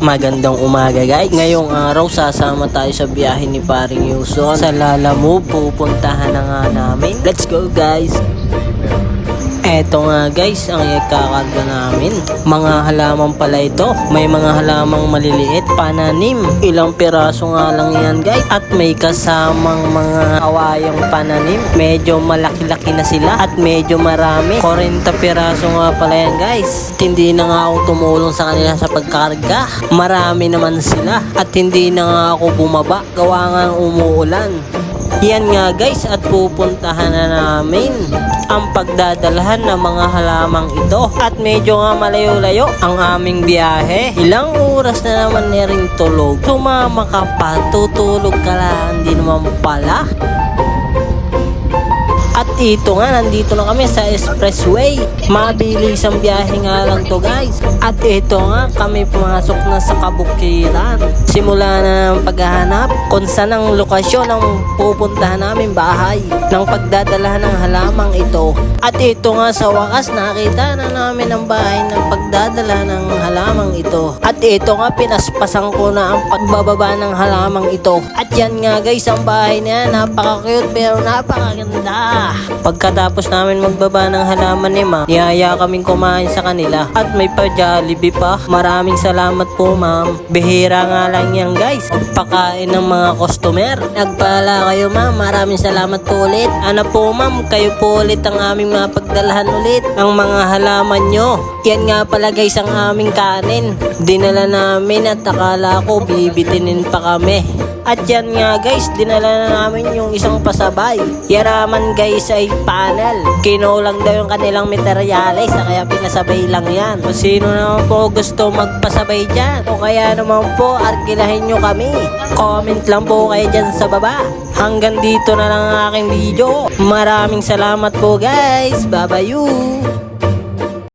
Magandang umaga guys. Ngayong araw sasama tayo sa biyahe ni Paring Yuson. Sa Lalamove pupuntahan na nga namin. Let's go guys! Eto nga guys, ang ikakarga namin. Mga halaman pala ito. May mga halamang maliliit, pananim. Ilang piraso nga lang yan guys. At may kasamang mga kawayang pananim. Medyo malaki-laki na sila at medyo marami. 40 piraso nga pala yan guys. Hindi na nga ako tumulong sa kanila sa pagkarga. Marami naman sila. At hindi na nga ako bumaba. Gawa nga umuulan. Yan nga guys at pupuntahan na namin ang pagdadalhan ng mga halamang ito at medyo nga malayo-layo ang aming biyahe. Ilang oras na naman na rin tulog. Sumama ka pa, tutulog ka lang, hindi naman pala. At ito nga, nandito na kami sa expressway. Mabilis ang biyahe nga lang to guys. At ito nga, kami pumasok na sa kabukiran. Simula na ang paghahanap kung saan ang lokasyon ng pupuntahan namin bahay ng pagdadalahan ng halamang ito. At ito nga sa wakas, nakita na namin ang bahay ng pagdadala ng halamang ito. At ito nga, pinaspasan ko na ang pagbababa ng halamang ito. At yan nga guys, ang bahay niya, napaka-cute pero napakaganda. Pagkatapos namin magbaba ng halaman ni ma'am, niyaya kaming kumain sa kanila. At may pa Jollibee pa. Maraming salamat po ma'am. Bihira nga lang yan guys. Pagpakain ng mga customer. Nagpala kayo ma'am. Maraming salamat po ulit. Ano po ma'am, kayo po ulit ang aming mapagdalahan ulit ng mga halaman nyo. Yan nga pala guys ang aming kanin. Dinala namin at akala ko bibitinin pa kami. At yan nga guys, dinala na namin yung isang pasabay. Yaraman guys ay panel. Kinulang daw yung kanilang materyales na kaya pinasabay lang yan. Kung sino naman po gusto magpasabay dyan. O kaya naman po, arkilahin nyo kami. Comment lang po kayo dyan sa baba. Hanggang dito na lang ang aking video. Maraming salamat po guys. Bye-bye you.